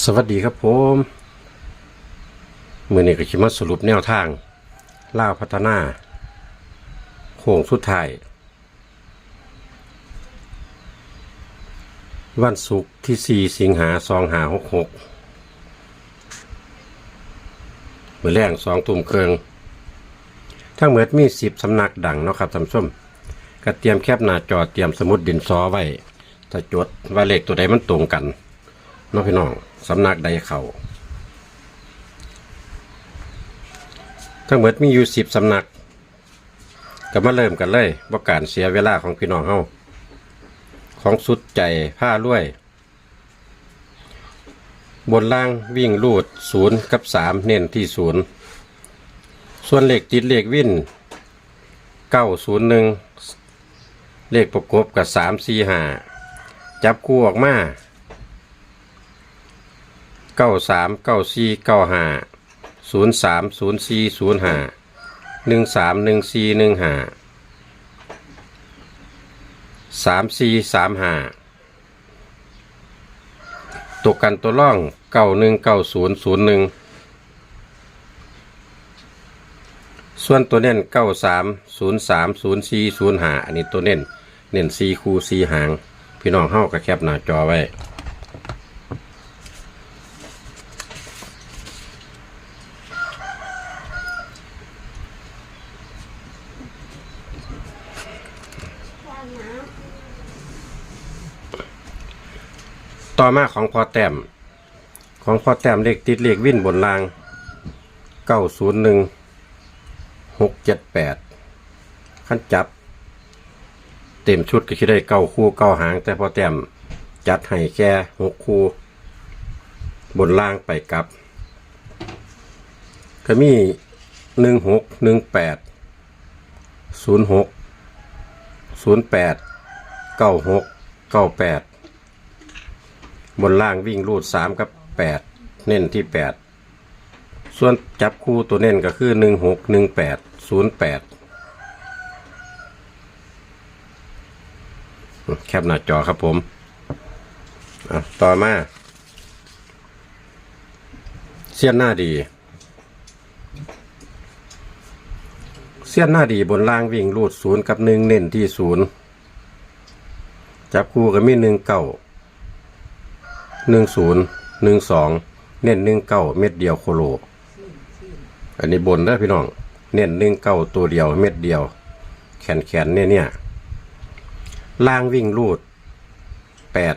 สวัสดีครับผมมือนี้ก็คิมาสรุปแนวทางล่าพัฒนาโค้งสุดท้าย วันศุกร์ที่ 4 สิงหาสองหาหกหกมือแรงสองตุ่มเครืองทั้งหมดมีสิบสำนักดังเนาะครับท่านผู้ชมก็เตรียมแคบหน้าจอเตรียมสมุดดินซอไว้ถ้าจดว่าเลขตัวใดมันตรงกันน้องพี่น้อง สำนักใดเขาทั้งหมดมีอยู่สิบสำนักก็มาเริ่มกันเลยว่าการเสียเวลาของพี่น้องเฮาของสุดใจผ้าลวย บนล่างวิ่งลูดศูนย์กับสามเน้นที่ศูนย์ส่วนเลขติดเลขวิ่นเก้าศูนย์หนึ่งเลขประกบกับสามสี่ห้าจับคู่ออกมา เก้าสามเก้าสี่เก้าห้าศูนย์สามศูนย์สี่ศูนย์ห้าหนึ่งสามหนึ่งสี่หนึ่งห้าสามสี่สามห้าตกกันตัวล่องเก้าหนึ่งเก้าศูนย์ศูนย์หนึ่งส่วนตัวเน้นเก้าสามศูนย์สามศูนย์สี่ศูนย์ห้าอันนี้ตัวเน้นเน้นสี่คู่สี่หาง พี่น้องเฮาก็แคปหน้าจอไว้ ต่อมาของพอแต้มของพอแต้มเลขติดเลขวิ่นบนรางเก้าศูนย์หนึ่งหกเจ็ดแปดขั้นจับ เต็มชุดก็คิดได้เก้าคู่เก้าหาง แต่พอแต้มจัดให้แค่หกคู่ บนล่างไปกลับ ก็มีหนึ่งหกหนึ่งแปดศูนย์หกศูนย์แปดเก้าหกเก้าแปด บนล่างวิ่งรูดสามกับแปดเน้นที่แปดส่วนจับคู่ตัวเน้นก็คือหนึ่งหกหนึ่งแปดศูนย์แปดแคปหน้าจอครับผมต่อมาเสี้ยนหน้าดี เสี้ยนหน้าดีบนล่างวิ่งรูดศูนย์กับหนึ่งเน้นที่ศูนย์จับคู่ก็มีหนึ่งเก้า หนึ่งศูนย์หนึ่งสองเน้นหนึ่งเก้าเม็ดเดียวโคโล อันนี้บนนะพี่น้อง เน้นหนึ่งเก้าตัวเดียวเม็ดเดียว แขนแขนเนี่ยเนี่ยล่างวิ่งรูดแปด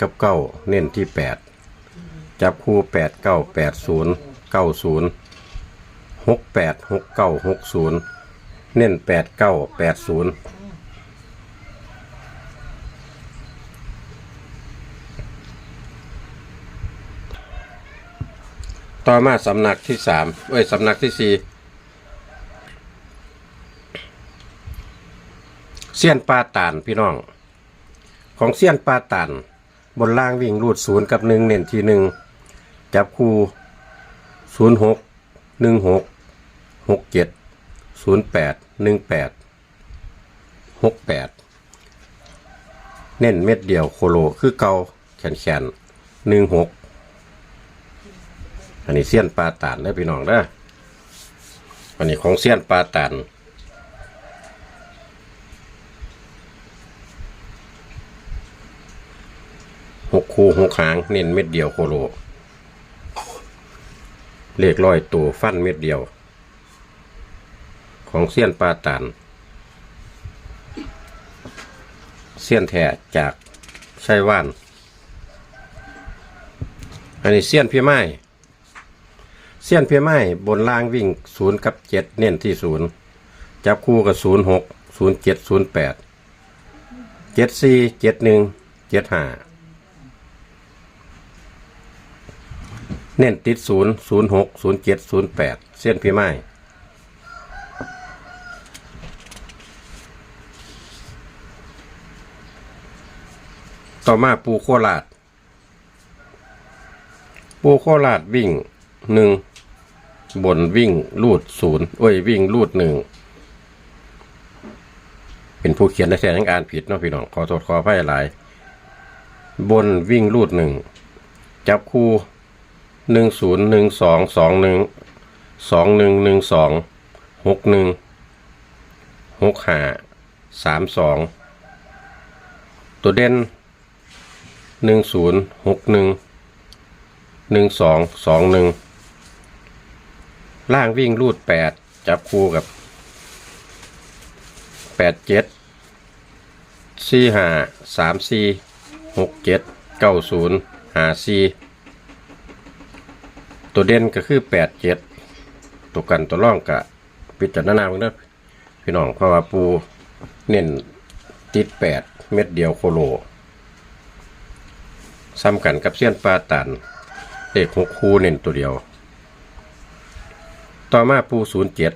กับเก้าเน้นที่แปดจับคู่แปดเก้าแปดศูนย์เก้าศูนย์หกแปดหกเก้าหกศูนย์เน้นแปดเก้าแปดศูนย์ ต่อมาสำนักที่สามเอ้ยสำนักที่สี่เสี้ยนปลาตานพี่น้อง ของเสี้ยนปลาตานบนล่างวิ่งรูดศูนย์กับหนึ่งเน้นทีหนึ่งจับคู่ศูนย์หกหนึ่งหกหกเจ็ดศูนย์แปดหนึ่งแปดหกแปดเน้นเม็ดเดียวโคโลคือเกาแขนแขนหนึ่งหก อันนี้เสี้ยนปลาตานได้พี่น้องเด้อันนี้ของเสี้ยนปลาตานหกคูหกหางเน้นเม็ดเดียวโคโลเลขร้อยตัวฟันเม็ดเดียว ของเสี้ยนปลาตานเสี้ยนแท้จากไชัยว่าน อันนี้เสี้ยนพี่ไม้ เสี้ยนเพียไม้บนล่างวิ่งศูนย์กับเจ็ดเน้นที่ศูนย์จับคู่กับศูนย์หกศูนย์เจ็ดศูนย์แปดเจ็ดสี่เจ็ดหนึ่งเจ็ดห้าเน้นติดศูนย์ศูนย์หกศูนย์เจ็ดศูนย์แปดเส้นพี่ไม้ต่อมาปูโคราชปูโคราชวิ่งหนึ่ง บนวิ่งลูดศูนย์โอ้ยวิ่งลูดหนึ่งเป็นผู้เขียนในแทนยังอ่านผิดเนาะพี่น้องขอโทษขออภัยหลาย บนวิ่งลูดหนึ่งจับคู่หนึ่งศูนย์หนึ่งสองสองหนึ่งสองหนึ่งหนึ่งสองหกหนึ่งหกห้าสามสองตัวเด่นหนึ่งศูนย์หกหนึ่งหนึ่งสองสองหนึ่ง ล่างวิ่งรูดแปดจับคู่กับแปดเจ็ดสี่ห้าสามสี่หกเจ็ดเก้าศูนย์ห้าสี่ตัวเด่นก็คือแปดเจ็ดตัวกันตัวร่องกะพิจารณาเพิ่งนะพี่น้องเพราะว่าปูเน้นติดแปดเม็ดเดียวโคโลซ้ำกันกับเสี้ยนปลาตันเลขหกคู่เน้นตัวเดียว ต่อมาปูศูนย์เจ็ด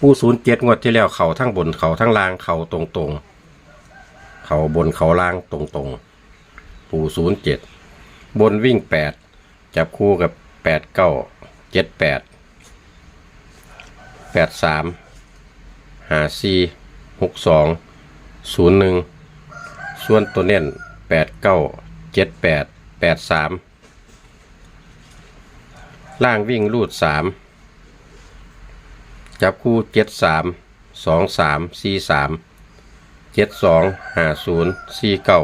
ปูศูนย์เจ็ดงวดที่แล้วเขาทั้งบนเขาทั้งล่างเขาตรงตรงเขาบนเขาล่างตรงตรงปูศูนย์เจ็ดบนวิ่งแปดจับคู่กับแปดเก้าเจ็ดแปดแปดสามหาสี่หกสองศูนย์หนึ่งส่วนตัวเน้นแปดเก้าเจ็ดแปดแปดสาม ล่างวิ่งรูดสามจับคู่เจ็ดสามสองสามสี่สามเจ็ดสองห้าศูนย์สี่เก้า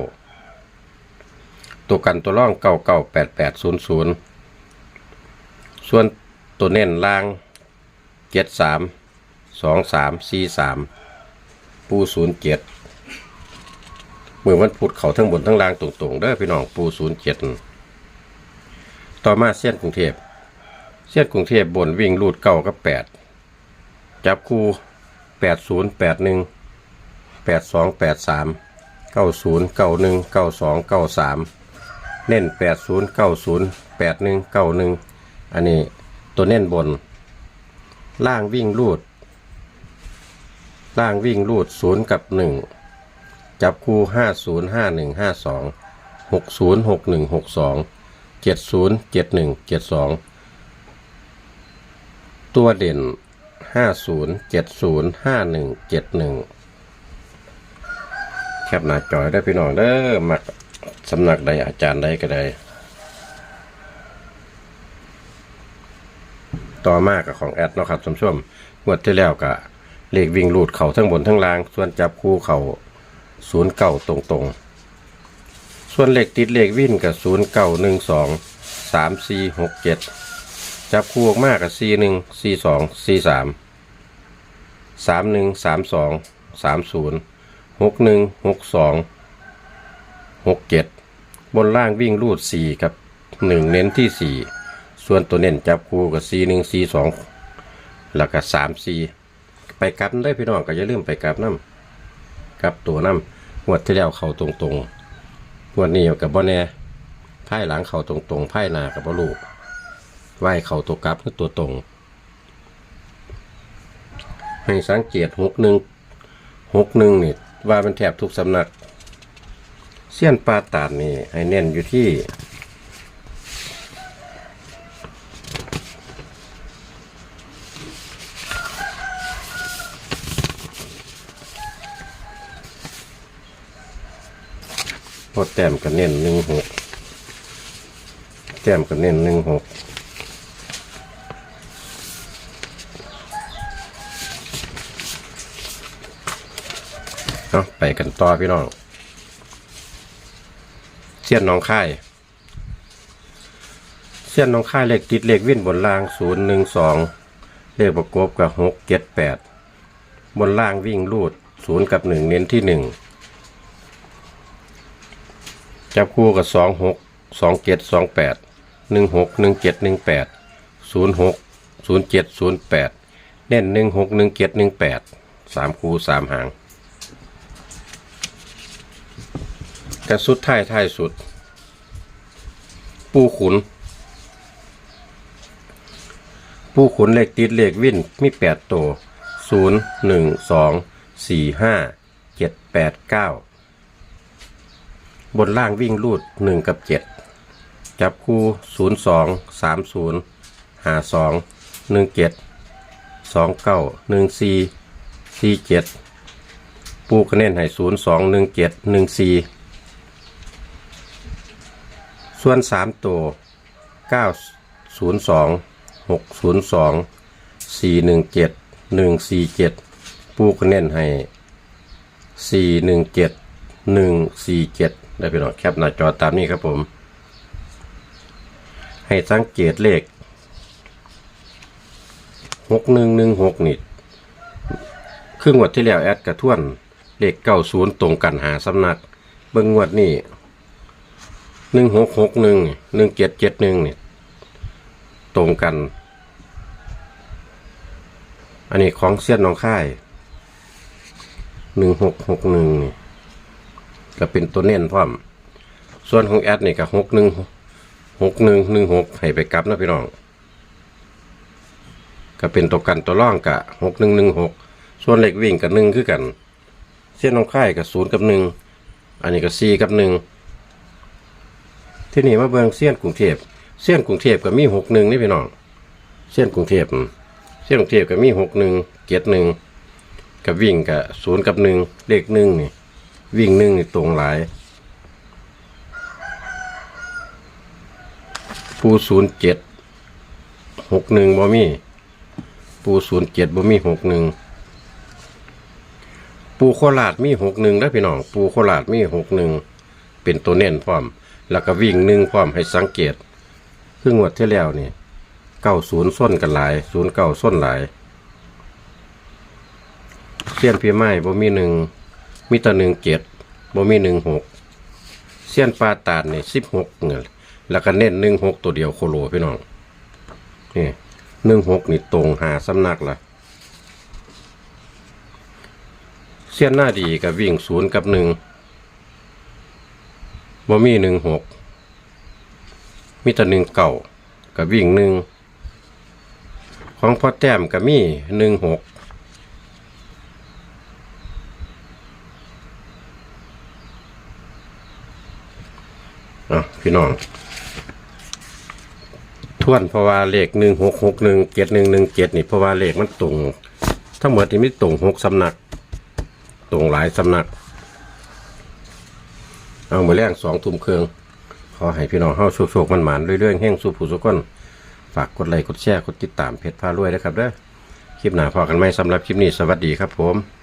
ตัวกันตัวร่องเก้าเก้าแปดแปดศูนย์ศูนย์ส่วนตัวเน้นล่างเจ็ดสามสองสามสี่สามปูศูนย์เจ็ดมือวันพุธเขาทั้งบนทั้งล่างตรงๆเด้อพี่น้องปูศูนย์เจ็ดต่อมาเส้นกรุงเทพ เส้นกรุงเทพบนวิ่งรูดเก้ากับแปดจับคู่แปดศูนย์แปดหนึ่งแปดสองแปดสามเก้าศูนย์เก้าหนึ่งเก้าสองเก้าสามเน้นแปดศูนย์เก้าศูนย์แปดหนึ่งเก้าหนึ่งอันนี้ตัวเน้นบน ล่างวิ่งรูด ล่างวิ่งรูดศูนย์กับหนึ่งจับคู่ห้าศูนย์ห้าหนึ่งห้าสองหกศูนย์หกหนึ่งหกสองเจ็ดศูนย์เจ็ดหนึ่งเจ็ดสอง ตัวเด่นห้าศูนย์เจ็ดศูนย์ห้าหนึ่งเจ็ดหนึ่งแคปหน้าจอยได้พี่น้องเด้อมักสำนักใดอาจารย์ใดก็ได้ ต่อมากับของแอดเนาะครับสมชมงวดที่แล้วก็เลขวิ่งลูดเข่าทั้งบนทั้งล่าง ส่วนจับคู่เขาศูนย์เก่าตรงๆ ส่วนเลขติดเลขวิ่นกับศูนย์เก่าหนึ่งสองสามสี่หกเจ็ด จับคู่ออกมากกับสี่หนึ่งสี่สองสี่สามสามหนึ่งสามสองสามศูนย์หกหนึ่งหกสองหกเจ็ดบนล่างวิ่งรูดสี่กับหนึ่งเน้นที่สี่ส่วนตัวเน้นจับคู่กับสี่หนึ่งสี่สองแล้วก็สามสี่ไปกลับได้พี่น้องก็อย่าลืมไปกลับน้ำกับตัวน้ำงวดที่แล้วเข่าตรงๆงวดนี้กับบ่แน่ไพ่หลังเข่าตรงๆไพ่หน้ากับบ่ลูก ไหวเขาตัวกลับคือตัวตรง ให้สังเกตหกหนึ่งหกหนึ่งนี่ว่ามันแทบทุกสำนัก เสี้ยนปลาตาดนี่ให้เน้นอยู่ที่พอแต้มกันเน้นหนึ่งหกแต้มกันเน้นหนึ่งหก เอาไปกันต่อพี่น้องเสี้ยนน้องค่ายเสี้ยนน้องค่ายเลขติดเลขวิ่นบนล่างศูนย์หนึ่งสองเลขประกบกับหกเจ็ดแปดบนล่างวิ่งรูดศูนย์กับหนึ่งเน้นที่หนึ่งจับคู่กับสองหกสองเจ็ดสองแปดหนึ่งหกหนึ่งเจ็ดหนึ่งแปดศูนย์หกศูนย์เจ็ดศูนย์แปดเน่นหนึ่งหกหนึ่งเจ็ดหนึ่งแปดสามคู่สามหาง กระสุดท้ายท้ายสุด ปูขุน ปูขุนเลขติดเลขวิ่นมีแปดตัวศูนย์หนึ่งสองสี่ห้าเจ็ดแปดเก้าบนล่างวิ่งรูดหนึ่งกับเจ็ดจับคู่ศูนย์สองสามศูนย์หาสองหนึ่งเจ็ดสองเก้าหนึ่งสี่สี่เจ็ดปูคะแนนให้ศูนย์สองหนึ่งเจ็ดหนึ่งสี่ ส่วนสามตัวเก้าศูนย์สองหกศูนย์สองสี่หนึ่งเจ็ดหนึ่งสี่เจ็ดปูก็เน้นให้สี่หนึ่งเจ็ดหนึ่งสี่เจ็ดได้พี่น้องแคปหน้าจอตามนี้ครับผม ให้สังเกตเลขหกหนึ่งหนึ่งหกนี่ครึ่งวัดที่แล้วแอดกระท่วนเลขเก้าศูนย์ตรงกันหาสำนัก เบิ่งงวดนี่ หนึ่งหกหกหนึ่งหนึ่งเจ็ดเจ็ดหนึ่งเนี่ยตรงกัน อันนี้ของเสี้ยนน้องค่ายหนึ่งหกหกหนึ่งนี่ก็เป็นตัวเน้นพร้อม ส่วนของแอดนี่ก็หกหนึ่งหกหนึ่งหนึ่งหกให้ไปกลับนะพี่น้อง ก็เป็นตัวกันตัวร่องกะหกหนึ่งหนึ่งหกส่วนเหล็กวิ่งกับหนึ่งคือกัน เส้นน้องค่ายกับศูนย์กับหนึ่งอันนี้ก็สี่กับหนึ่ง ที่นี่มาเบิ่งเส้นกรุงเทพเส้นกรุงเทพก็มีหกหนึ่งนี่พี่น้องเส้นกรุงเทพเส้นกรุงเทพก็มีหกหนึ่งเจ็ดหนึ่งกับวิ่งกับศูนย์กับหนึ่งเลขหนึ่งนี่วิ่งหนึ่งนี่ตรงหลายปูศูนย์เจ็ดหกหนึ่งบ่มีปูศูนย์เจ็ดบ่มีหกหนึ่งปูโคราชมีหกหนึ่งแล้วพี่น้อง ปูโคราชมีหกหนึ่งเป็นตัวเน้นพร้อม แล้วก็วิ่งหนึ่งพร้อมให้สังเกต คืองวดที่แล้วนี่เก้าศูนย์ส้นกันหลายศูนย์เก้าส้นหลายเสี้ยนพี่ไม้บ่มีหนึ่งมีแต่หนึ่งเจ็ดบ่มีหนึ่งหกเสี้ยนปลาตาดนี่สิบหกเงี้ยแล้วก็เน้นหนึ่งหกตัวเดียวโคโลพี่น้องนี่หนึ่งหกนี่ตรงหาสำนักละเสี้ยนหน้าดีกับวิ่งศูนย์กับหนึ่ง บ่มีหนึ่งหกมีแต่หนึ่งเก่ากับวิ่งหนึ่งของพ่อแต้มกับมีหนึ่งหกอะพี่น้องทวนเพราะว่าเลขหนึ่งหกหกหนึ่งเจ็ดหนึ่งหนึ่งเจ็ดนี่เพราะว่าเลขมันตรง ทั้งหมดที่ไมีตรงหกสำนัก ตรงหลายสำนัก เอามาแรงสองทุ่มเครื่องขอให้พี่น้องเฮาโชคๆมันหมานเรื่อยๆแห้งสู่ผู้สุกคนฝากกดไลค์กดแชร์กดติดตามเพจพารวยนะครับเด้อคลิปหน้าพอกันไหมสำหรับคลิปนี้สวัสดีครับผม